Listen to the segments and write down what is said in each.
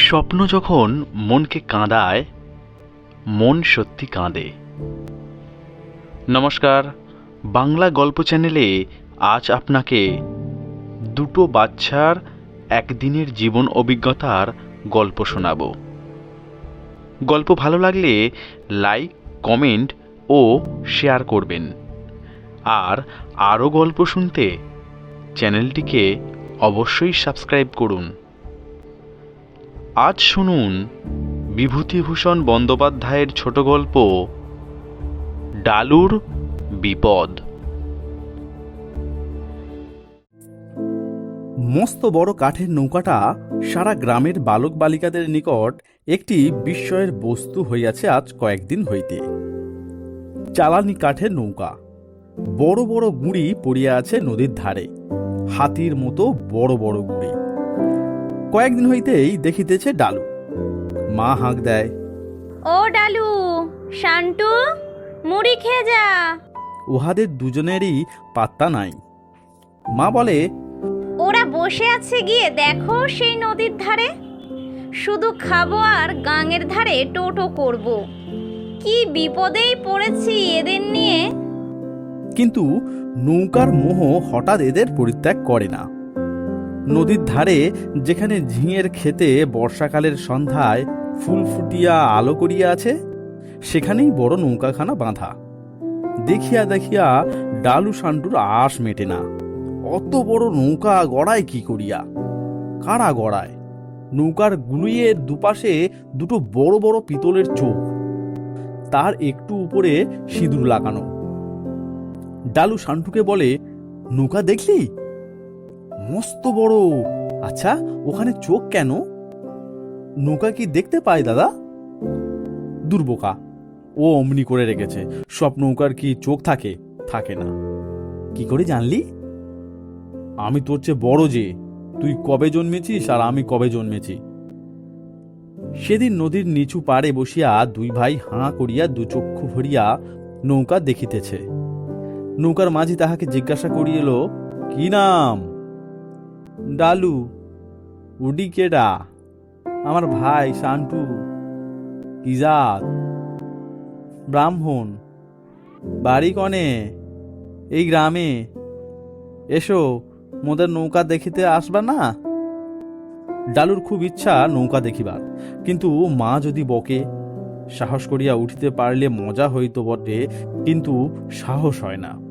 স্বপ্ন যখন মনকে কাঁদায়, মন সত্যি কাঁদে। নমস্কার, বাংলা গল্প চ্যানেলে আজ আপনাকে দুটো বাচ্চার একদিনের জীবন অভিজ্ঞতার গল্প শোনাব। গল্প ভালো লাগলে লাইক, কমেন্ট ও শেয়ার করবেন। আর আরও গল্প শুনতে চ্যানেলটিকে অবশ্যই সাবস্ক্রাইব করুন। আজ শুনুন বিভূতিভূষণ বন্দ্যোপাধ্যায়ের ছোট গল্প, ডালুর বিপদ। মস্ত বড় কাঠের নৌকাটা সারা গ্রামের বালক বালিকাদের নিকট একটি বিস্ময়ের বস্তু হইয়াছে আজ কয়েকদিন হইতে। চালানি কাঠের নৌকা। বড় বড় গুঁড়ি পড়িয়া আছে নদীর ধারে। হাতির মতো বড় বড় গুঁড়ি। কয়েকদিন হইতেই দেখিতেছে ডালু। মা হাঁক দেয় ও ডালু শান্টু মুড়ি খেয়ে যা। উহাদের দুজনেরই পাত্তা নাই। মা বলে ওরা বসে আছে গিয়ে দেখো সেই নদীর ধারে। শুধু খাব আর গাঙের ধারে টোটো করব। কি বিপদেই পড়েছি এদের নিয়ে। কিন্তু নৌকার মোহ হঠাৎ এদের পরিত্যাগ করে না। নদীর ধারে যেখানে ঝিঙের খেতে বর্ষাকালের সন্ধ্যায় ফুল ফুটিয়া আলো করিয়া আছে, সেখানেই বড় নৌকাখানা বাঁধা। দেখিয়া দেখিয়া ডালু সান্টুর আশ মেটে না। অত বড় নৌকা গড়ায় কি করিয়া? কারা গড়ায়? নৌকার গুলিয়ের দুপাশে দুটো বড় বড় পিতলের চোখ। তার একটু উপরে সিঁদুর লাগানো। ডালু শান্টুকে বলে, নৌকা দেখলি? মস্ত বড়। আচ্ছা ওখানে চোখ কেন? নৌকা কি দেখতে পায়, দাদা? দুর্বোকা, ও অমনি করে রেখেছে। সব নৌকার কি চোখ থাকে? থাকে না। কি করে জানলি? আমি তোর চেয়ে বড় যে, তুই কবে জন্মেছিস আর আমি কবে জন্মেছি? সেদিন নদীর নিচু পাড়ে বসিয়া দুই ভাই হাঁ করিয়া দুচক্ষু ভরিয়া নৌকা দেখিতেছে। নৌকার মাঝি তাহাকে জিজ্ঞাসা করিল কি নাম? ডালু, উডি কেডা, আমার ভাই শান্টু, কি জাত? ব্রাহ্মণ, বাড়ি কনে? এই গ্রামে। এসো, মোদের নৌকা দেখিতে আসবা না? ডালুর খুব ইচ্ছা নৌকা দেখিবার। কিন্তু মা যদি বকে, সাহস করিয়া উঠিতে পারলে মজা হইত বটে, কিন্তু সাহস হয় না।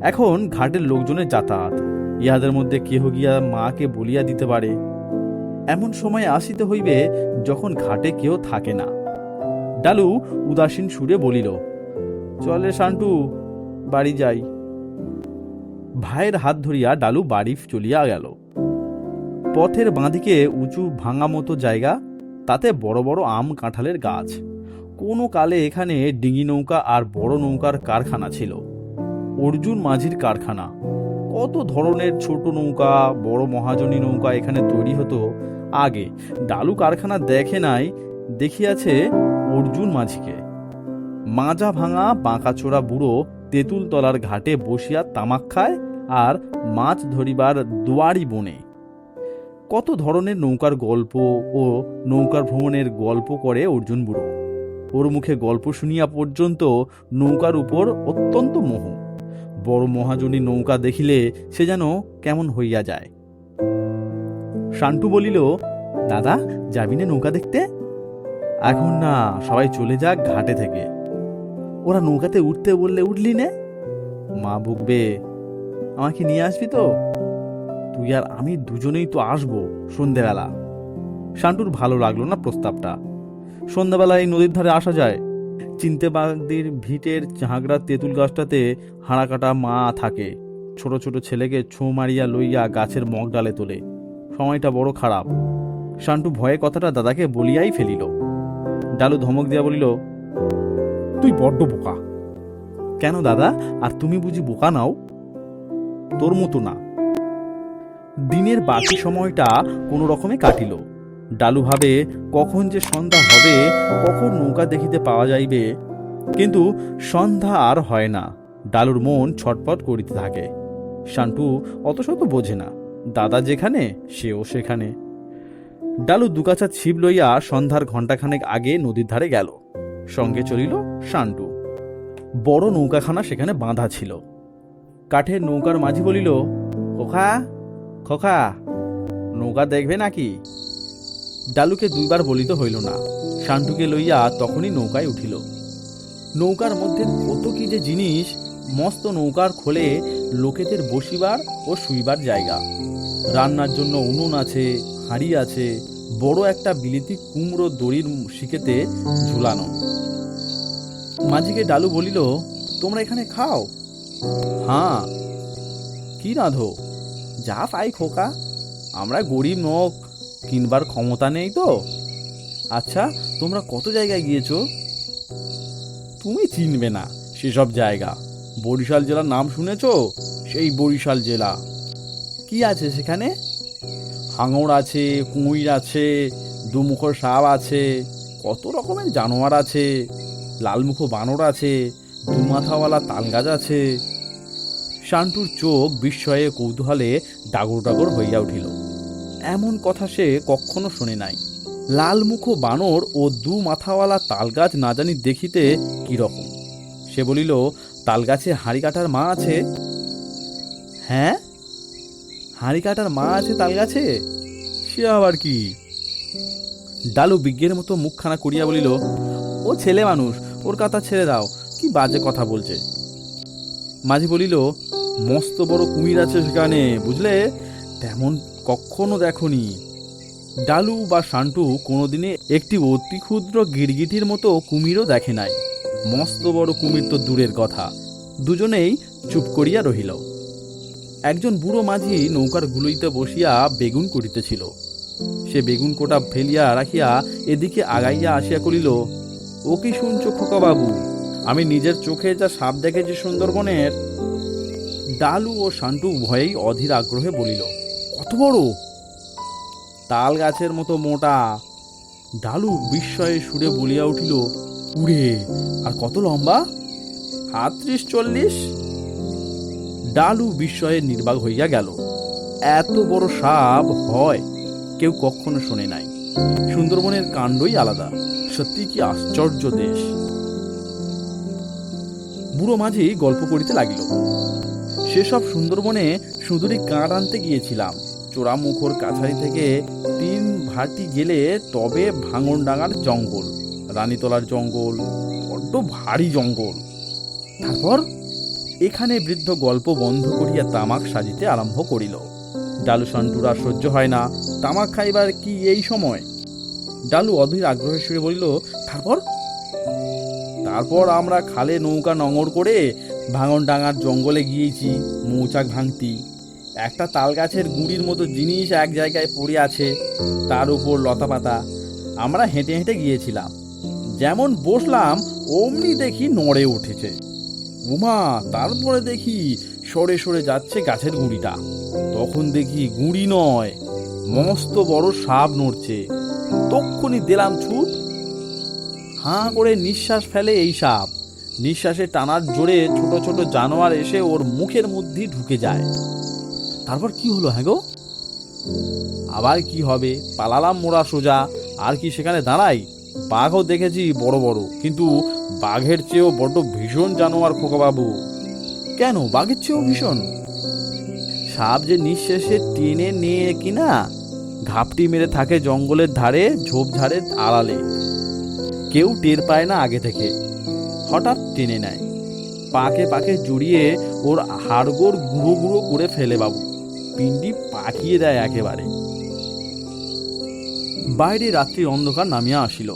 এখন ঘাটের লোকজনের যাতায়াত। ইহাদের মধ্যে কেহ গিয়া মাকে বলিয়া দিতে পারে। এমন সময় আসিতে হইবে যখন ঘাটে কেউ থাকে না। ডালু উদাসীন সুরে বলিল, চলে শান্টু, বাড়ি যাই। ভাইয়ের হাত ধরিয়া ডালু বাড়ি চলিয়া গেল। পথের বাঁদিকে উঁচু ভাঙা মতো জায়গা, তাতে বড় বড় আম কাঁঠালের গাছ। কোনো কালে এখানে ডিঙি নৌকা আর বড় নৌকার কারখানা ছিল। অর্জুন মাঝির কারখানা। কত ধরনের ছোট নৌকা, বড় মহাজনী নৌকা এখানে তৈরি হতো? আগে ডালু কারখানা দেখে নাই, দেখিয়াছে অর্জুন মাঝিকে। মাজা ভাঙা বাঁকাচোরা বুড়ো তেঁতুলতলার ঘাটে বসিয়া তামাক খায় আর মাছ ধরিবার দুয়ারি বনে। কত ধরনের নৌকার গল্প ও নৌকার ভ্রমণের গল্প করে অর্জুন বুড়ো। ওর মুখে গল্প শুনিয়া পর্যন্ত নৌকার উপর অত্যন্ত মোহ। বড় মহাজনী নৌকা দেখিলে সে যেন কেমন হইয়া যায়। শান্টু বলিল, দাদা, যাবি না নৌকা দেখতে? এখন না, সবাই চলে যাক ঘাটে থেকে। ওরা নৌকাতে উঠতে বললে উঠলি নে। মা বকবে, আমাকে নিয়ে আসবি তো? তুই আর আমি দুজনেই তো আসব সন্ধেবেলা। শান্টুর ভালো লাগল না প্রস্তাবটা। সন্ধ্যাবেলা এই নদীর ধারে আসা যায়। চিনতেবাগদির ভিটের ঝাঁকড়া তেঁতুল গাছটাতে হাড়া কাটা মা থাকে। ছোট ছোট ছেলেকে ছোঁ মারিয়া লইয়া গাছের মগ ডালে তোলে। সময়টা বড় খারাপ। শান্টু ভয়ে কথাটা দাদাকে বলিয়াই ফেলিল। ডালু ধমক দিয়া বলিল, তুই বড্ড বোকা। কেন দাদা? আর তুমি বুঝি বোকা নাও? তোর মতো না। দিনের বাকি সময়টা কোনো রকমে কাটিল। ডালু ভাবে, কখন যে সন্ধ্যা হবে, কখন নৌকা দেখিতে পাওয়া যাইবে? কিন্তু সন্ধ্যা আর হয় না, ডালুর মন ছটপট করিতে থাকে। শান্টু অত শত বোঝে না, দাদা যেখানে, সেও সেখানে। ডালু দুকাছা ছিপ লইয়া সন্ধ্যার ঘণ্টাখানেক আগে নদীর ধারে গেল, সঙ্গে চলিল শান্টু। বড় নৌকাখানা সেখানে বাঁধা ছিল। কাঠের নৌকার মাঝি বলিল খোখা খোখা নৌকা দেখবে নাকি? ডালুকে দুইবার বলিত হইল না। শান্টুকে লইয়া তখনই নৌকায় উঠিল। নৌকার মধ্যে কত কি যে জিনিস, মস্ত নৌকার খোলে লোকেদের বসিবার ও শুইবার জায়গা। রান্নার জন্য উনুন আছে, হাঁড়ি আছে, বড় একটা বিলিতি কুমড়ো দড়ির শিকেতে ঝুলানো। মাঝিকে ডালু বলিল, তোমরা এখানে খাও? হ্যাঁ কি রাঁধো? যা পাই খোকা, আমরা গরিব নখ। কিনবার ক্ষমতা নেই তো? আচ্ছা তোমরা কত জায়গায় গিয়েছো? তুমি চিনবে না সেসব জায়গা। বরিশাল জেলার নাম শুনেছো? সেই বরিশাল জেলা। কি আছে সেখানে? হাঙর আছে, কুমির আছে, দুমুখর সাপ আছে, কত রকমের জানোয়ার আছে, লালমুখো বানর আছে, দুমাথাওয়ালা তালগাছ আছে। শান্তুর চোখ বিস্ময়ে কৌতূহলে ডাগর ডাগর হইয়া উঠিল। এমন কথা সে কখনো শোনে নাই। লালমুখো বানর ও দু মাথাওয়ালা তালগাছ না জানি দেখিতে কীরকম। সে বলিল, তালগাছে হাঁড়ি কাটার মা আছে? হ্যাঁ? হাঁড়ি কাটার মা আছে তালগাছে? সে আবার কি? ডালু বিজ্ঞের মতো মুখখানা করিয়া বলিল, ও ছেলে মানুষ, ওর কথা ছেড়ে দাও, কি বাজে কথা বলছে? মাঝি বলিল, মস্ত বড় কুমির আছে সেখানে, বুঝলে? তেমন কখনো দেখনি। ডালু বা শান্টু কোনোদিনে একটি অতি ক্ষুদ্র গিরগিটির মতো কুমিরও দেখে নাই। মস্ত বড় কুমির তো দূরের কথা। দুজনেই চুপ করিয়া রহিল। একজন বুড়ো মাঝি নৌকার গুলইতে বসিয়া বেগুন করিতেছিল। সে বেগুন কোটা ফেলিয়া রাখিয়া এদিকে আগাইয়া আসিয়া করিল ও কি শুনছ খোকাবাবু? আমি নিজের চোখে যা সাপ দেখেছি সুন্দরবনের ডালু ও শান্টু উভয়েই অধীর আগ্রহে বলিল কত বড়? তাল গাছের মতো মোটা। ডালু বিস্ময়ে সুরে বলিয়া উঠিল, উড়ে, আর কত লম্বা? হাত চল্লিশ? ডালু বিস্ময়ে নির্বাক হইয়া গেল, এত বড় সাপ হয়, কেউ কখনো শোনে নাই। সুন্দরবনের কাণ্ডই আলাদা, সত্যি কি আশ্চর্য দেশ? বুড়ো মাঝি গল্প করিতে লাগিল, সেসব সুন্দরবনে সুদূরে কাঠ আনতে গিয়েছিলাম চোরামুখোর কাছারি থেকে তিন ভাটি গেলে তবে ভাঙনডাঙ্গার জঙ্গল, রানীতলার জঙ্গল, বড্ড ভারী জঙ্গল। তারপর এখানে বৃদ্ধ গল্প বন্ধ করিয়া তামাক সাজিতে আরম্ভ করিল। ডালু সন্টুরা সহ্য হয় না, তামাক খাইবার কি এই সময়? ডালু অধীর আগ্রহের সুরে বলিল, তারপর? তারপর আমরা খালে নৌকা নঙর করে ভাঙনডাঙ্গার জঙ্গলে গিয়েছি, মৌচাক ভাঙতি। একটা তাল গাছের গুঁড়ির মতো জিনিস এক জায়গায় পড়ে আছে, তার উপর লতাপাতা আমরা হেঁটে হেঁটে গিয়েছিলাম। যেমন বসলাম, অমনি দেখি নড়ে উঠেছে। উমা, তারপরে দেখি সরে সরে যাচ্ছে গাছের গুঁড়িটা। তখন দেখি গুঁড়ি নয়, মস্ত বড় সাপ নড়ছে। তক্ষুনি দিলাম ছুট হাঁ করে নিঃশ্বাস ফেলে এই সাপ। নিঃশ্বাসে টানার জোরে ছোট ছোট জানোয়ার এসে ওর মুখের মধ্যে ঢুকে যায়। তারপর কি হলো হ্যাঁ গো? আবার কি হবে? পালালাম মোড়া সোজা। আর কি সেখানে দাঁড়াই? বাঘও দেখেছি বড় বড়। কিন্তু বাঘের চেয়েও বড্ড ভীষণ জানোয়ার খোকাবাবু। কেন? বাঘের চেয়েও ভীষণ। সাপ যে নিঃশেষে টেনে নিয়ে কিনা? ঘাপটি মেরে থাকে জঙ্গলের ধারে ঝোপঝাড়ের আড়ালে। কেউ টের পায় না আগে থেকে। হঠাৎ টেনে নেয়। পাকে পাকে জড়িয়ে ওর হাড়গোড় গুঁড়ো গুঁড়ো করে ফেলে বাবু। পিন্ডি পাকিয়ে দেয় একেবারে। বাইরে রাত্রির অন্ধকার নামিয়া আসিল।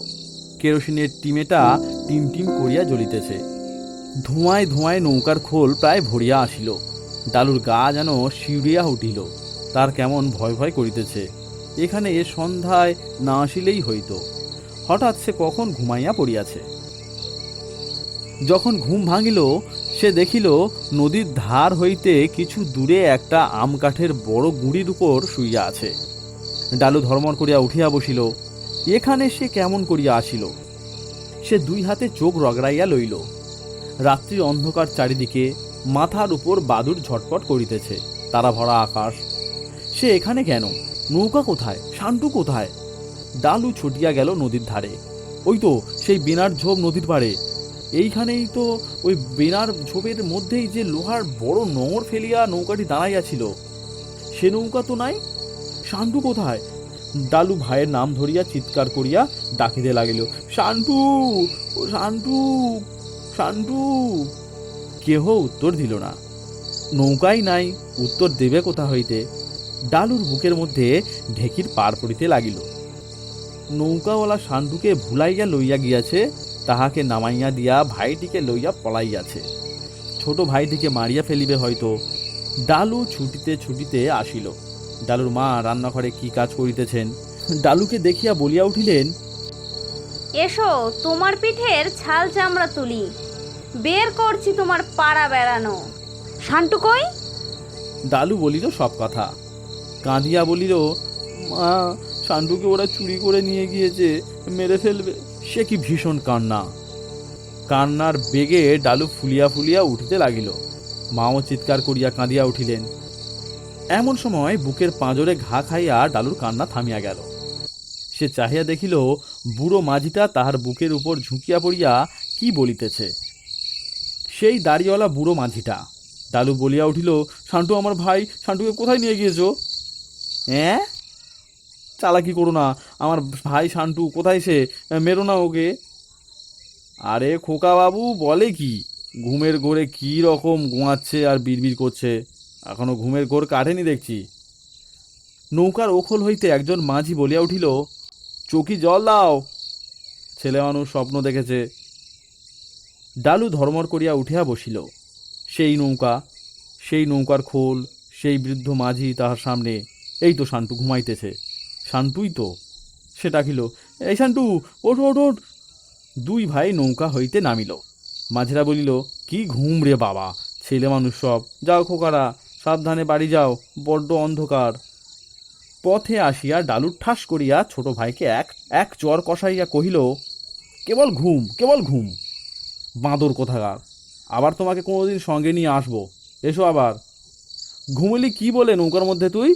কেরোসিনের টিমেটা টিম টিম করিয়া জ্বলিতেছে। ধোঁয়ায় ধোঁয়ায় নৌকার খোল প্রায় ভরিয়া আসিল। ডালুর গা যেন শিউরিয়া উঠিল। তার কেমন ভয় ভয় করিতেছে। এখানে এ সন্ধ্যায় না আসিলেই হইত। হঠাৎ সে কখন ঘুমাইয়া পড়িয়াছে? যখন ঘুম ভাঙিল সে দেখিল নদীর ধার হইতে কিছু দূরে একটা আম কাঠের বড় গুঁড়ির উপর শুইয়া আছে। ডালু ধর্মর করিয়া উঠিয়া বসিল, এখানে সে কেমন করিয়া আসিল? সে দুই হাতে চোখ রগড়াইয়া লইল। রাত্রি অন্ধকার চারিদিকে মাথার উপর বাদুর ঝটপট করিতেছে, তারা ভরা আকাশ। সে এখানে কেন? নৌকা কোথায়? শান্টু কোথায়? ডালু ছুটিয়া গেল নদীর ধারে। ওই তো, সেই বেনার ঝোপ নদীর পাড়ে। এইখানেই তো ওই বেনার ঝোপের মধ্যেই যে লোহার বড় নোংর ফেলিয়া নৌকাটি দাঁড়াইয়াছিল সে নৌকা তো নাই। শান্টু কোথায়? ডালু ভাইয়ের নাম ধরিয়া চিৎকার করিয়া ডাকিতে লাগিল, শান্টু, ও শান্টু শান্টু। কেহ উত্তর দিল না। নৌকাই নাই, উত্তর দেবে কোথা হইতে? ডালুর বুকের মধ্যে ঢেকির পার পড়িতে লাগিল। নৌকাওয়ালা শান্টুকে ভুলাইয়া লইয়া গিয়াছে তাহাকে নামাইয়া দিয়া ভাইটিকে লইয়া পলাইয়াছে। ছোট ভাইটিকে মারিয়া ফেলিবে হয়তো। ডালু ছুটিতে ছুটিতে আসিল। ডালুর মা রান্নাঘরে কি কাজ করিতেছেন? ডালুকে দেখিয়া বলিয়া উঠিলেন এসো তোমার পিঠের ছাল চামড়া তুলি। বের করছি তোমার পাড়া বেড়ানো। শান্টু কই? ডালু বলিল সব কথা। কাঁদিয়া বলিল মা শান্টুকে ওরা চুরি করে নিয়ে গিয়েছে মেরে ফেলবে। সে কি ভীষণ কান্না। কান্নার বেগে ডালু ফুলিয়া ফুলিয়া উঠিতে লাগিল। মাও চিৎকার করিয়া কাঁদিয়া উঠিলেন। এমন সময় বুকের পাঁজরে ঘা খাইয়া ডালুর কান্না থামিয়া গেল। সে চাহিয়া দেখিল, বুড়ো মাঝিটা তাহার বুকের উপর ঝুঁকিয়া পড়িয়া কি বলিতেছে। সেই দাড়িওয়ালা বুড়ো মাঝিটা। ডালু বলিয়া উঠিল, শান্টু আমার ভাই, শান্টুকে কোথায় নিয়ে গিয়েছো? হ্যাঁ? চালাকি করো না। আমার ভাই শান্টু, কোথায় সে? মেরো না ওকে। আরে খোকা বাবু, বলে কি? ঘুমের ঘোরে কি রকম ঘুমাচ্ছে আর বিড়বিড় করছে? এখনও ঘুমের ঘোর কাটেনি দেখছি। নৌকার ওখল হইতে একজন মাঝি বলিয়া উঠিল, চকি জল দাও। ছেলে মানুষ স্বপ্ন দেখেছে। ডালু ধর্মর করিয়া উঠিয়া বসিল। সেই নৌকা, সেই নৌকার খোল, সেই বৃদ্ধ মাঝি তাহার সামনে। এই তো শান্টু, ঘুমাইতেছে। শান্তুই তো। সে ডাকিল, এই শান্তু, ওঠ ওঠ ওঠ। দুই ভাই নৌকা হইতে নামিল। মাঝিরা বলিল, কি ঘুম রে বাবা, ছেলে মানুষ সব। যাও খোকারা, সাবধানে বাড়ি যাও, বড্ড অন্ধকার। পথে আসিয়া ডালুর ঠাস করিয়া ছোট ভাইকে এক এক চর কষাইয়া কহিল, কেবল ঘুম কেবল ঘুম। বাঁদর কোথাকার? আবার তোমাকে কোনোদিন সঙ্গে নিয়ে আসব। এসো আবার। ঘুমলি কি বলে নৌকার মধ্যে তুই?